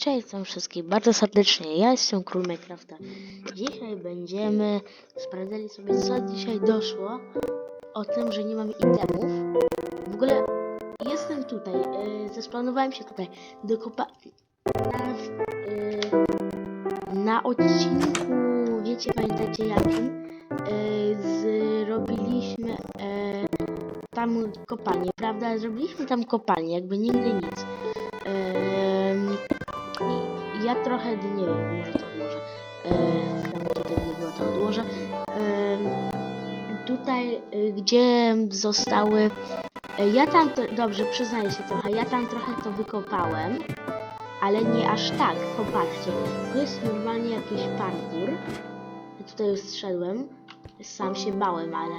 Cześć witam wszystkich bardzo serdecznie, ja jestem Król Minecrafta. Dzisiaj będziemy sprawdzali sobie co dzisiaj doszło o tym, że nie mamy itemów. W ogóle jestem tutaj, yy, się tutaj do kopa... Na, yy, na odcinku, wiecie, pamiętacie jakim, yy, zrobiliśmy yy, tam kopalnię, prawda? Zrobiliśmy tam kopalnię, jakby nigdy nic. Ja trochę, nie wiem, może to. Em, tam tutaj nie było, to odłożę. Em, tutaj, y, gdzie zostały... y, Ja tam, to, dobrze, przyznaję się trochę, ja tam trochę to wykopałem, ale nie aż tak, popatrzcie. To jest normalnie jakiś parkour. Tutaj już zszedłem, sam się bałem, ale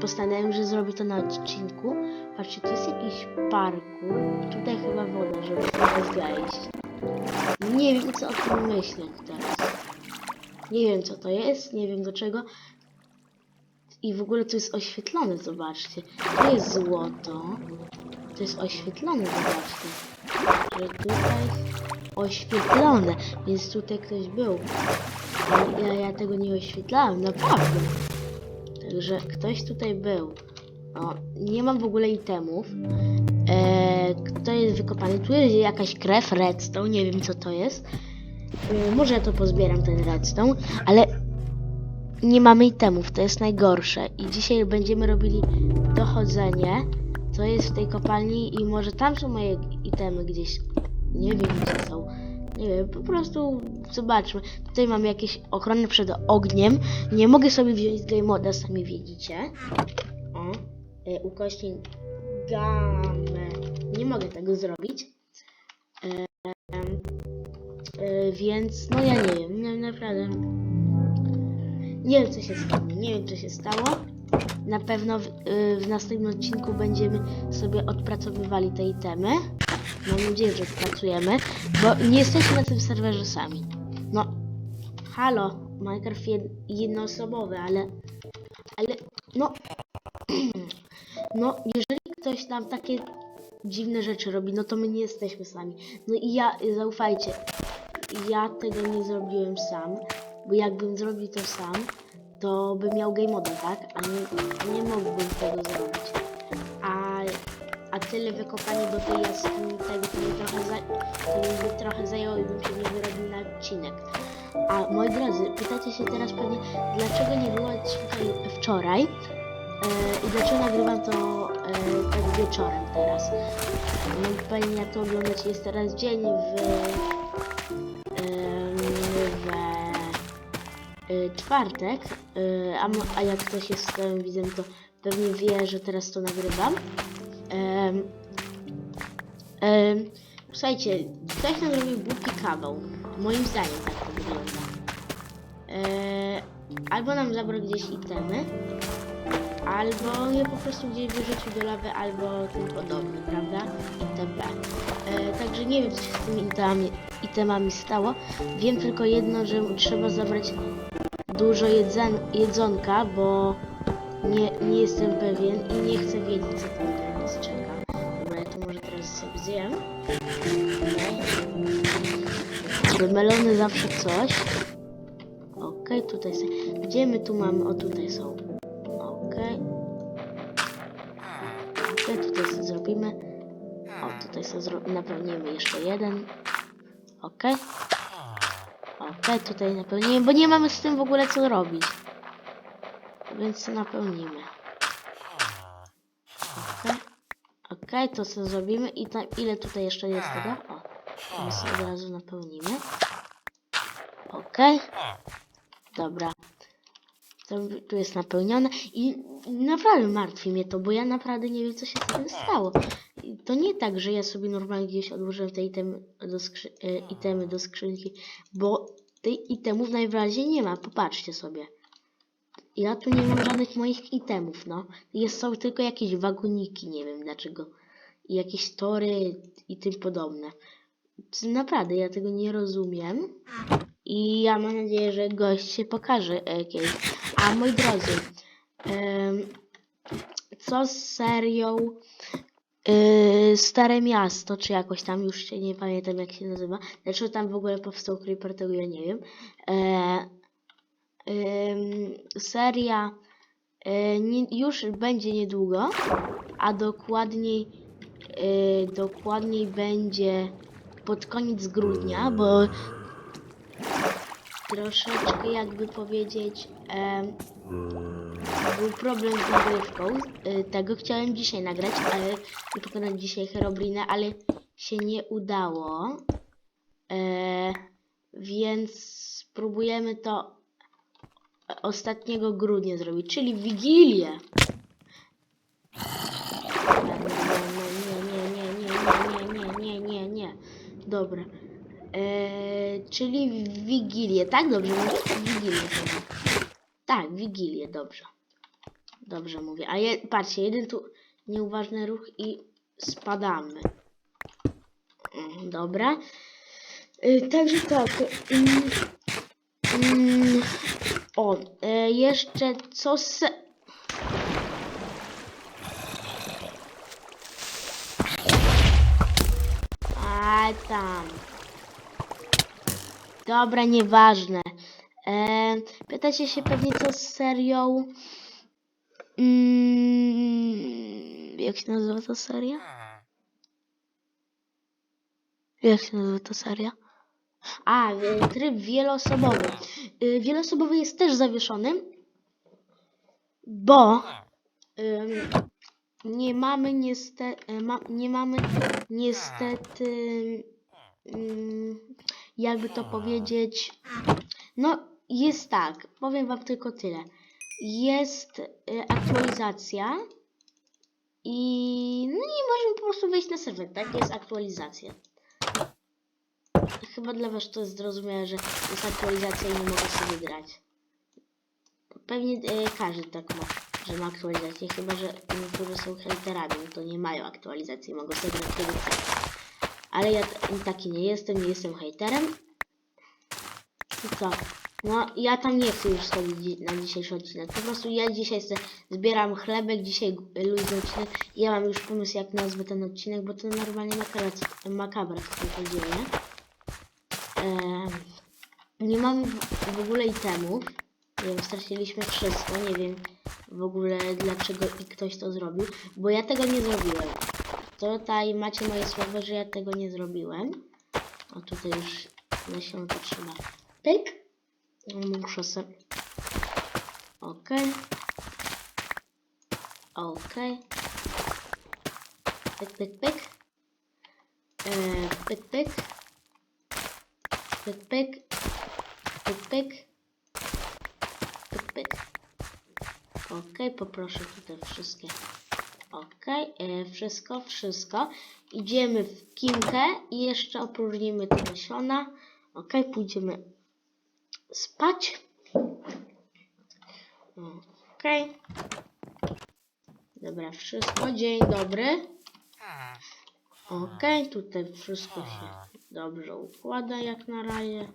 postanowiłem, że zrobię to na odcinku. Patrzcie, to jest jakiś parkour. Tutaj chyba woda, żeby trochę zejść. Nie wiem, co o tym myśleć teraz. Nie wiem, co to jest, nie wiem do czego. I w ogóle to jest oświetlone, zobaczcie. To jest złoto. To jest oświetlone, zobaczcie. Że tutaj oświetlone, więc tutaj ktoś był. Ja, ja tego nie oświetlałem, naprawdę. Także ktoś tutaj był. O, nie mam w ogóle itemów. Eee, jest wykopany? Tu jest jakaś krew, redstone, nie wiem co to jest. Eee, może ja to pozbieram, ten redstone, ale nie mamy itemów, to jest najgorsze. I dzisiaj będziemy robili dochodzenie, co jest w tej kopalni i może tam są moje itemy gdzieś. Nie wiem gdzie są. Nie wiem, po prostu zobaczmy. Tutaj mamy jakieś ochrony przed ogniem. Nie mogę sobie wziąć z moda, sami widzicie. O, e, ukośnik. Nie mogę tego zrobić. E, e, więc, no ja nie wiem, no, naprawdę. Nie wiem, co się stało. Nie wiem, co się stało. Na pewno w, y, w następnym odcinku będziemy sobie odpracowywali te itemy. Mam nadzieję, że odpracujemy, bo nie jesteśmy na tym serwerze sami. No, halo, Minecraft jed, jednoosobowy, ale, ale, no, no, jeżeli ktoś nam takie dziwne rzeczy robi, no to my nie jesteśmy sami. No i ja, zaufajcie, ja tego nie zrobiłem sam, bo jakbym zrobił to sam, to bym miał game moda, tak? A nie, nie mógłbym tego zrobić. A, a tyle wykopanie do tej jaskini, tego to mi trochę, za, trochę zajęło i bym się nie wyrobił na odcinek. A moi drodzy, pytacie się teraz pewnie, dlaczego nie było odcinka wczoraj? E, I dlaczego nagrywam to e, tak wieczorem teraz? No pewnie jak to oglądać jest teraz dzień w, em, w czwartek, a, a jak ktoś jest stałym widzem, to pewnie wie, że teraz to nagrywam. Słuchajcie, ktoś nam zrobił głupi kawał. Moim zdaniem tak to wygląda. E, albo nam zabrał gdzieś itemy, albo je po prostu gdzieś wyrzucił do lawy, albo tym podobne, prawda? Itp. E, także nie wiem, co się z tymi itemami, itemami stało. Wiem tylko jedno, że trzeba zabrać dużo jedzen, jedzonka, bo nie, nie jestem pewien i nie chcę wiedzieć, co tam teraz czeka. Dobra, ja to może teraz sobie zjem. Okay. Melony zawsze coś. Okej, tutaj są. Gdzie my tu mamy? O, tutaj są. Zrobimy. O, tutaj sobie zro... napełnimy jeszcze jeden. Okej. Okej, tutaj napełnimy, bo nie mamy z tym w ogóle co robić. Więc napełnimy. Okej. Okej, to co zrobimy i tam, ile tutaj jeszcze jest tego? O, to my sobie od razu napełnimy. Okej. Dobra. To, tu jest napełnione i naprawdę martwi mnie to, bo ja naprawdę nie wiem, co się z tym stało. To nie tak, że ja sobie normalnie gdzieś odłożyłem te itemy do, skrzy e, itemy do skrzynki, bo tych itemów najwyraźniej nie ma. Popatrzcie sobie. Ja tu nie mam żadnych moich itemów, no. Jest, są tylko jakieś wagoniki, nie wiem dlaczego. I jakieś tory i tym podobne. Naprawdę, ja tego nie rozumiem. I ja mam nadzieję, że gość się pokaże e, kiedyś. A moi drodzy, co z serią Yy, Stare Miasto, czy jakoś tam, już nie pamiętam jak się nazywa. Dlaczego tam w ogóle powstał Creeper, tego ja nie wiem. E, seria e, już będzie niedługo, a dokładniej, e, dokładniej będzie pod koniec grudnia, bo troszeczkę jakby powiedzieć był problem z nagrywką y, tego chciałem dzisiaj nagrać, ale pokonać dzisiaj Herobrinę, ale się nie udało e, więc spróbujemy to ostatniego grudnia zrobić, czyli Wigilię nie, nie, nie, nie, nie, nie, nie, nie, nie, nie. Dobra. Eee, czyli w Wigilię, tak? Dobrze mówię? Wigilię. Tak, Wigilię, dobrze. Dobrze mówię. A je, patrzcie, jeden tu nieuważny ruch i spadamy. Mm, Dobra. Yy, także tak. mm, mm, o, e, jeszcze co se... Tam. Dobra, nieważne. E, pytacie się pewnie co z serią. Mm, jak się nazywa ta seria? Jak się nazywa ta seria? A, e, tryb wieloosobowy. E, Wieloosobowy jest też zawieszony, bo nie mamy niestety, ma, nie mamy niestety, ym, jakby to powiedzieć, no jest tak, powiem wam tylko tyle. Jest y, aktualizacja i no i możemy po prostu wejść na serwer, tak? Jest aktualizacja. Chyba dla was to jest zrozumiałe, że jest aktualizacja i nie mogę sobie grać. Pewnie e, każdy tak ma, że ma aktualizację, chyba że niektórzy są hejterami, to nie mają aktualizacji, mogą sobie grać kiedy chcą. Ale ja taki nie jestem, nie jestem hejterem. I co? No, ja tam nie chcę już schodzić dzi- na dzisiejszy odcinek. Po prostu ja dzisiaj zbieram chlebek, dzisiaj luźny odcinek. Ja mam już pomysł, jak nazwę ten odcinek, bo to normalnie makabra, makabra co się dzieje. Em, nie mamy w, w ogóle itemów. Nie wiem, straciliśmy wszystko. Nie wiem w ogóle dlaczego i ktoś to zrobił, bo ja tego nie zrobiłem. Tutaj macie moje słowo, że ja tego nie zrobiłem. O tutaj już nasionka trzeba. Pyk. Muszę sobie. Okej. Okej. Pyk, pyk, pyk. E, pyk, pyk. Pyk, pyk. Pyk, pyk. Pyk, pyk. Okej, poproszę tutaj wszystkie. E, wszystko, wszystko. Idziemy w kimkę i jeszcze opróżnimy te nasiona. Okej, pójdziemy spać. Okej. Dobra, wszystko. Dzień dobry. Okej, tutaj wszystko się dobrze układa jak na razie.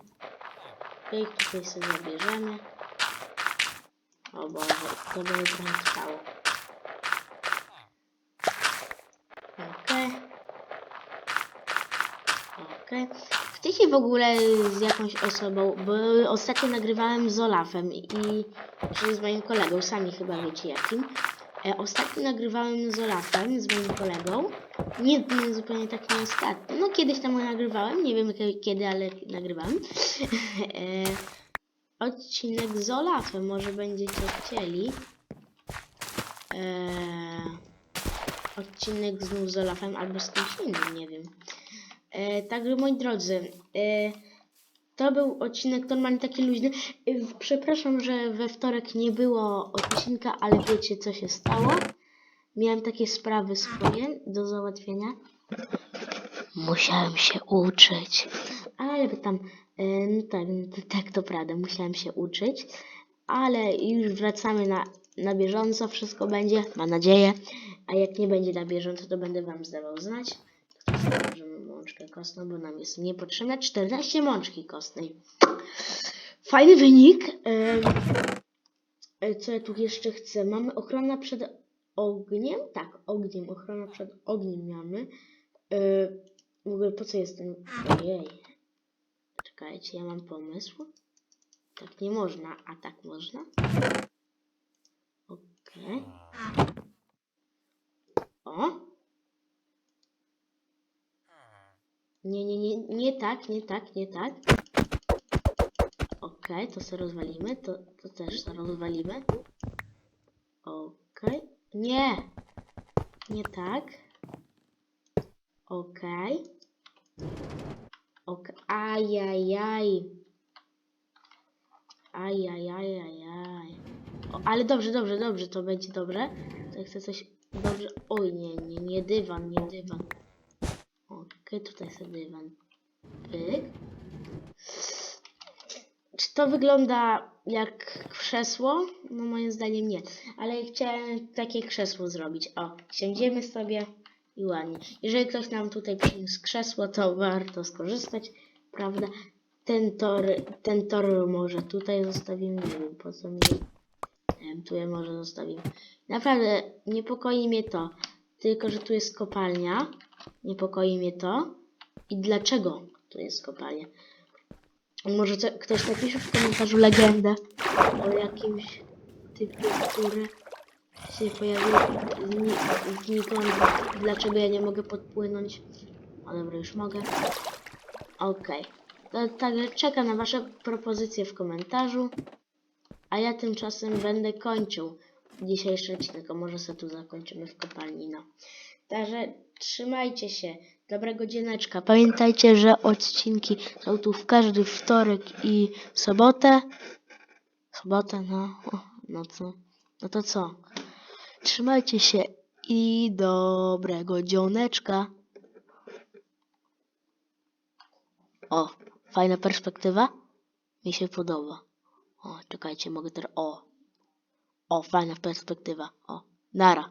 Okej, tutaj sobie zabierzemy. O Boże, to będzie trochę trwało. Okej. Okej. W ogóle z jakąś osobą, bo ostatnio nagrywałem z Olafem i czyli z moim kolegą, sami chyba wiecie jakim. E, ostatnio nagrywałem z Olafem, z moim kolegą. Nie, nie zupełnie tak nie ostatnio. No kiedyś tam nagrywałem, nie wiem kie- kiedy, ale nagrywałem. e, odcinek z Olafem, może będziecie chcieli. E, odcinek znów z Olafem albo z kimś innym, nie wiem. E, także moi drodzy, e, to był odcinek normalnie taki luźny. E, przepraszam, że we wtorek nie było odcinka, ale wiecie co się stało. Miałem takie sprawy swoje do załatwienia. Musiałem się uczyć. Ale tam, e, no tak, no tak to prawda, musiałem się uczyć. Ale już wracamy na, na bieżąco, wszystko będzie, mam nadzieję. A jak nie będzie na bieżąco, to będę wam zdawał znać. Możemy mączkę kostną, bo nam jest niepotrzebna. 14 mączki kostnej. Fajny wynik. E, Co ja tu jeszcze chcę? Mamy ochrona przed ogniem? Tak, ogniem. Ochrona przed ogniem mamy. Yy, w ogóle po co jest ten... Ojej. Czekajcie, ja mam pomysł. Tak nie można, a tak można. Okej. O! Nie, nie, nie, nie tak, nie tak, nie tak. Okej, to sobie rozwalimy, to, to też sobie rozwalimy. Okej. Nie! Nie tak. Okej. Ok. Ajajaj. Ajajajajaj. O, ale dobrze, dobrze, dobrze, to będzie dobrze. To chcę coś dobrze. Oj, nie, nie, nie dywan, nie dywan. Okej, tutaj sobie dywan. Pyk. Czy to wygląda jak krzesło? No moim zdaniem nie. Ale chciałem takie krzesło zrobić. O, siądziemy sobie i ładnie. Jeżeli ktoś nam tutaj przyniósł krzesło, to warto skorzystać, prawda? Ten tor, ten tor może tutaj zostawimy, nie wiem po co mi. Tu je może zostawimy. Naprawdę niepokoi mnie to. Tylko, że tu jest kopalnia. Niepokoi mnie to. I dlaczego tu jest kopalnia? Może co, ktoś napisze w komentarzu legendę o jakimś typie, który się pojawił zni- znikąd. Dlaczego ja nie mogę podpłynąć? O dobra, już mogę. Okej. To Także czekam na Wasze propozycje w komentarzu. A ja tymczasem będę kończył dzisiejszy odcinek. Może sobie tu zakończymy w kopalni. No. Także trzymajcie się. Dobrego dzieneczka. Pamiętajcie, że odcinki są tu w każdy wtorek i sobotę. Sobotę, no. No co? No to co? Trzymajcie się i dobrego dzioneczka. O, fajna perspektywa. Mi się podoba. O, czekajcie, mogę teraz. O. O, fajna perspektywa. O, nara.